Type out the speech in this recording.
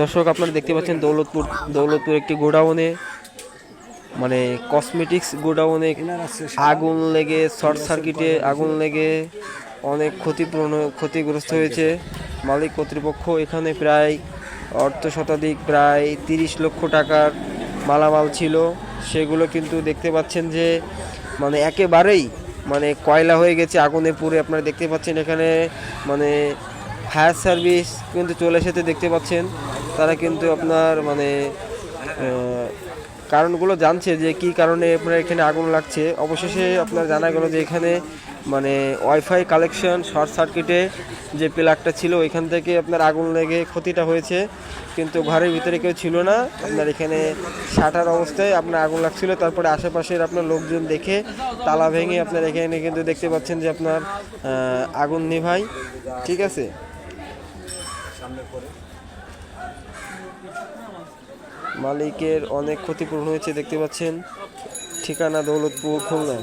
দর্শক, আপনারা দেখতে পাচ্ছেন দৌলতপুর দৌলতপুর একটি গোডাউনে মানে কসমেটিক্স গোডাউনে আগুন লেগে শর্ট সার্কিটে আগুন লেগে অনেক ক্ষতিপূরণ, ক্ষতিগ্রস্ত হয়েছে। মালিক কর্তৃপক্ষ এখানে প্রায় অর্ধ শতাধিক, প্রায় তিরিশ লক্ষ টাকার মালামাল ছিল। সেগুলো কিন্তু দেখতে পাচ্ছেন যে মানে একেবারেই মানে কয়লা হয়ে গেছে আগুনে পুড়ে। আপনারা দেখতে পাচ্ছেন এখানে মানে ফায়ার সার্ভিস কিন্তু চলে এসেছে, দেখতে পাচ্ছেন। তারা কিন্তু আপনার মানে কারণগুলো জানছে যে কি কারণে আপনার এখানে আগুন লাগছে। অবশেষে আপনার জানা গেল যে এখানে মানে ওয়াইফাই কালেকশন, শর্ট সার্কিটে যে প্লাগটা ছিল, ওইখান থেকে আপনার আগুন লেগে ক্ষতিটা হয়েছে। কিন্তু ঘরের ভিতরে কেউ ছিল না। আপনার এখানে শাটার অবস্থায় আপনার আগুন লাগছিল। তারপরে আশেপাশের আপনার লোকজন দেখে তালা ভেঙে আপনার এখানে কিন্তু দেখতে পাচ্ছেন যে আপনার আগুন নিভাই ঠিক আছে? মালিকের অনেক ক্ষতিপূরণ হয়েছে দেখতে পাচ্ছেন। ঠিকানা দৌলতপুর খুলনা।